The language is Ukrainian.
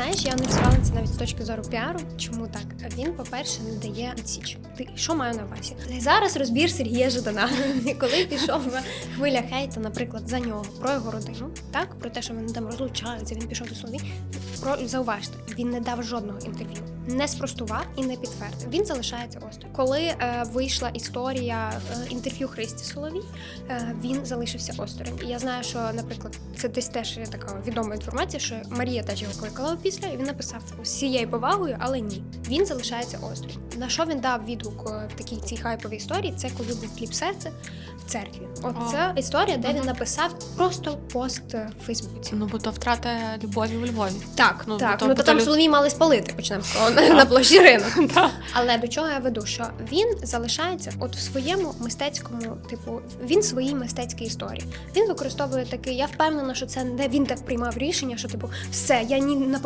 знаєш, я аналізувала це навіть з точки зору піару. Чому так? Він, по-перше, не дає відсіч. Ти що маю на увазі? Зараз розбір Сергія Жадана, коли пішов хвиля хейта, наприклад, за нього про його родину, так про те, що вони там розлучаються. Він пішов до Слові. Про зауважте, він не дав жодного інтерв'ю, не спростував і не підтвердив. Він залишається осторонь. Коли е, вийшла історія е, інтерв'ю Христі Соловій, е, він залишився осторонь. І я знаю, що, наприклад, це десь теж така відома інформація, що Марія теж його кликала після, і він написав усією повагою, але ні. Він залишається осторонь. На що він дав відгук е, в такій цій хайповій історії? Це коли був кліп серце в церкві. От О. це історія, де він написав просто пост е, в Фейсбуці. Ну, бо то втрата любові у Львові. Так, Ну, так. бо то- ну то то там лю- Соловій мали спалити, почнемо з того, на, площі ринок. Але до чого я веду? Що він залишається от в своєму мистецькому, типу, він своїй мистецькій історії. Він використовує такий. Я впевнена, що це не він так приймав рішення, що типу, все, я ні на